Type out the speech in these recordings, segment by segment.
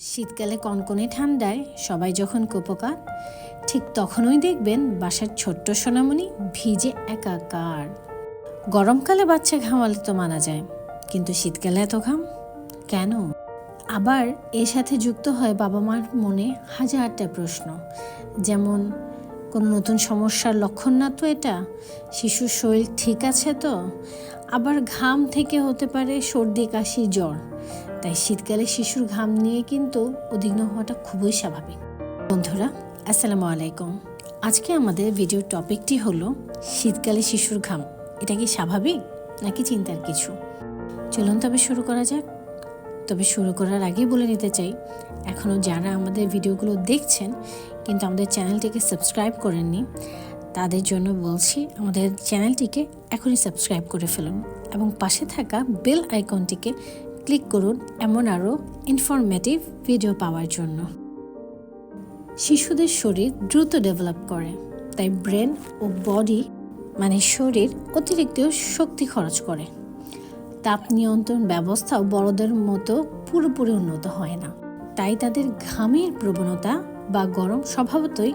শীতকালে কনকনে ঠান্ডায় সবাই যখন কোপোকা, ঠিক তখনই দেখবেন বাসার ছোট্ট সোনামণি ভিজে একাকার। গরমকালে বাচ্চা ঘামালে তো মানা যায়, কিন্তু শীতকালে এত ঘাম কেন? আবার এর সাথে যুক্ত হয় বাবা মার মনে হাজারটা প্রশ্ন, যেমন কোনো নতুন সমস্যার লক্ষণ না তো এটা? শিশুর শরীর ঠিক আছে তো? আবার ঘাম থেকে হতে পারে সর্দি, কাশি, জ্বর। তাই শীতকালে শিশুর ঘাম নিয়ে কিন্তু উদ্বিগ্ন হওয়াটা খুবই স্বাভাবিক। বন্ধুরা, আসসালামু আলাইকুম। আজকে আমাদের ভিডিওর টপিকটি হলো শীতকালে শিশুর ঘাম। এটা কি স্বাভাবিক নাকি চিন্তার কিছু? চলুন তবে শুরু করা যাক। তবে শুরু করার আগেই বলে নিতে চাই এখনও যারা আমাদের ভিডিওগুলো দেখছেন কিন্তু আমাদের চ্যানেলটিকে সাবস্ক্রাইব করেননি, তাদের জন্য বলছি আমাদের চ্যানেলটিকে এখনই সাবস্ক্রাইব করে ফেলুন এবং পাশে থাকা বেল আইকনটিকে ক্লিক করুন এমন আরও ইনফরমেটিভ ভিডিও পাওয়ার জন্য। শিশুদের শরীর দ্রুত ডেভেলপ করে, তাই ব্রেন ও বডি মানে শরীর অতিরিক্ত শক্তি খরচ করে। তাপ নিয়ন্ত্রণ ব্যবস্থাও বড়দের মতো পুরোপুরি উন্নত হয় না। তাই তাদের ঘামের প্রবণতা বা গরম স্বভাবতই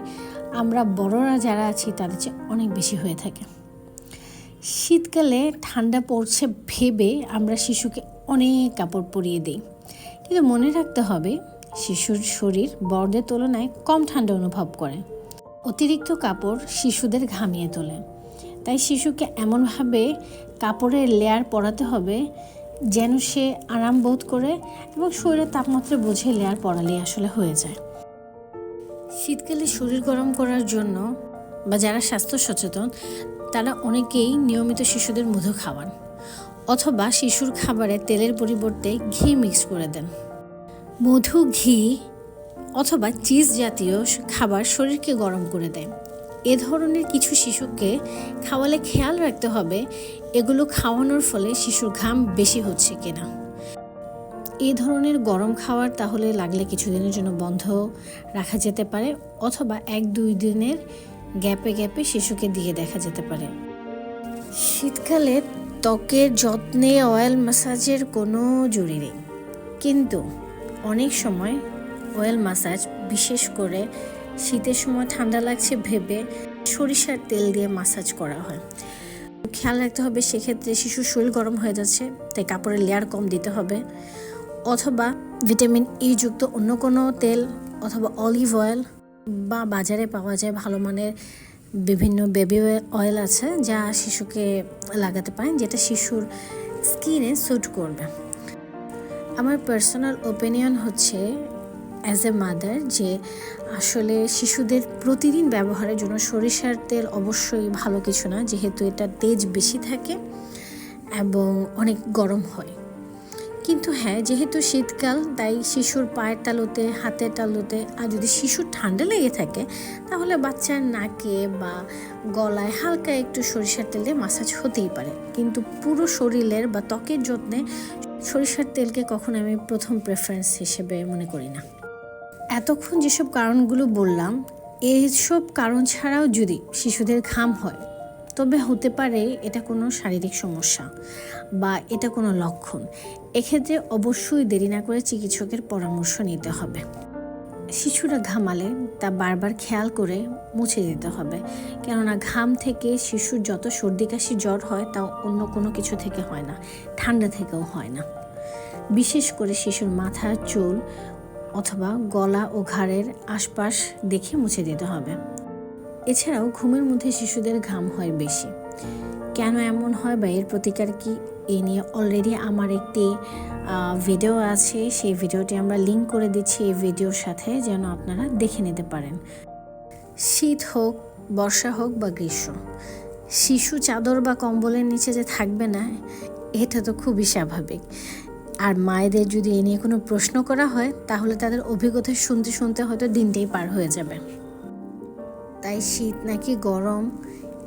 আমরা বড়রা যারা আছি, তাদের চেয়ে অনেক বেশি হয়ে থাকে। শীতকালে ঠান্ডা পড়ছে ভেবে আমরা শিশুকে অনেক কাপড় পরিয়ে দিই। কিন্তু মনে রাখতে হবে, শিশুর শরীর বড়দের তুলনায় কম ঠান্ডা অনুভব করে। অতিরিক্ত কাপড় শিশুদের ঘামিয়ে তোলে। তাই শিশুকে এমনভাবে কাপড়ের লেয়ার পরাতে হবে যেন সে আরাম বোধ করে এবং শরীরের তাপমাত্রা বুঝে লেয়ার পরালেই আসলে হয়ে যায়। শীতকালে শরীর গরম করার জন্য বা যারা স্বাস্থ্য সচেতন, তারা অনেকেই নিয়মিত শিশুদের মধু খাওয়ান অথবা শিশুর খাবারে তেলের পরিবর্তে ঘি মিক্স করে দেন। মধু, ঘি অথবা চিজ জাতীয় খাবার শরীরকে গরম করে দেয়। এ ধরনের কিছু শিশুকে খাওয়ালে খেয়াল রাখতে হবে, এগুলো খাওয়ানোর ফলে শিশুর ঘাম বেশি হচ্ছে কিনা। এই ধরনের গরম খাবার তাহলে লাগলে কিছুদিনের জন্য বন্ধ রাখা যেতে পারে, অথবা এক দুই দিনের গ্যাপে গ্যাপে শিশুকে দিয়ে দেখা যেতে পারে। শীতকালে ত্বকের যত্নে অয়েল ম্যাসাজের কোনো জুড়ি নেই। কিন্তু অনেক সময় অয়েল ম্যাসাজ বিশেষ করে শীতের সময় ঠান্ডা লাগছে ভেবে সরিষার তেল দিয়ে মাসাজ করা হয়। খেয়াল রাখতে হবে সেক্ষেত্রে শিশুর শরীর গরম হয়ে যাচ্ছে, তাই কাপড়ের লেয়ার কম দিতে হবে। অথবা ভিটামিন ই যুক্ত অন্য কোনো তেল অথবা অলিভ অয়েল বা বাজারে পাওয়া যায় ভালো মানের বিভিন্ন বেবি অয়েল আছে যা শিশুকে লাগাতে পারেন যেটা শিশুর স্কিনে স্যুট করবে। আমার পার্সোনাল ওপিনিয়ন হচ্ছে অ্যাজ এ মাদার যে আসলে শিশুদের প্রতিদিন ব্যবহারের জন্য সরিষার তেল অবশ্যই ভালো কিছু না, যেহেতু এটা তেজ বেশি থাকে এবং অনেক গরম হয়। কিন্তু হ্যাঁ যেহেতু শীতকাল, তাই শিশুর পায়ের তালুতে, হাতের তালুতে, আর যদি শিশুর ঠান্ডা লেগে থাকে, তাহলে বাচ্চার নাকে বা গলায় হালকা একটু সরিষার তেল মাসাজ হতেই পারে। কিন্তু পুরো শরীরের বা ত্বকের যত্নে সরিষার তেলকে কখনো আমি প্রথম প্রেফারেন্স হিসেবে মনে করি না। এতক্ষণ যেসব কারণগুলো বললাম এইসব কারণ ছাড়াও যদি শিশুদের ঘাম হয়, তবে হতে পারে এটা কোনো শারীরিক সমস্যা বা এটা কোনো লক্ষণ। এক্ষেত্রে অবশ্যই দেরি না করে চিকিৎসকের পরামর্শ নিতে হবে। শিশুরা ঘামালে তা বারবার খেয়াল করে মুছে দিতে হবে। কেননা ঘাম থেকে শিশুর যত সর্দি কাশি জ্বর হয় তা অন্য কোনো কিছু থেকে হয় না, ঠান্ডা থেকেও হয় না। বিশেষ করে শিশুর মাথা চুল অথবা গলা ও ঘাড়ের আশপাশ দেখে মুছে দিতে হবে। এছাড়াও ঘুমের মধ্যে শিশুদের ঘাম হয় বেশি। কেন এমন হয় বা এর প্রতিকার কি, এ নিয়ে অলরেডি আমার একটি ভিডিও আছে। সেই ভিডিওটি আমরা লিঙ্ক করে দিচ্ছি এই ভিডিওর সাথে যেন আপনারা দেখে নিতে পারেন। শীত হোক, বর্ষা হোক বা গ্রীষ্ম, শিশু চাদর বা কম্বলের নিচে যে থাকবে না, এটা তো খুবই স্বাভাবিক। আর মায়েদের যদি এ নিয়ে কোনো প্রশ্ন করা হয়, তাহলে তাদের অভিজ্ঞতা শুনতে শুনতে হয়তো দিনটাই পার হয়ে যাবে। তাই শীত নাকি গরম,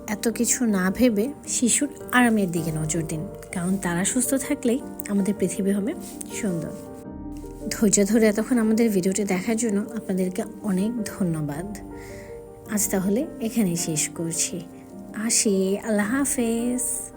এত কিছু না ভেবে শিশুর আরামের দিকে নজর দিন। কারণ তারা সুস্থ থাকলেই আমাদের পৃথিবী হবে সুন্দর। ধৈর্য ধরে এতক্ষণ আমাদের ভিডিওটি দেখার জন্য আপনাদেরকে অনেক ধন্যবাদ। আজ তাহলে এখানেই শেষ করছি। আসি, আল্লাহ হাফেজ।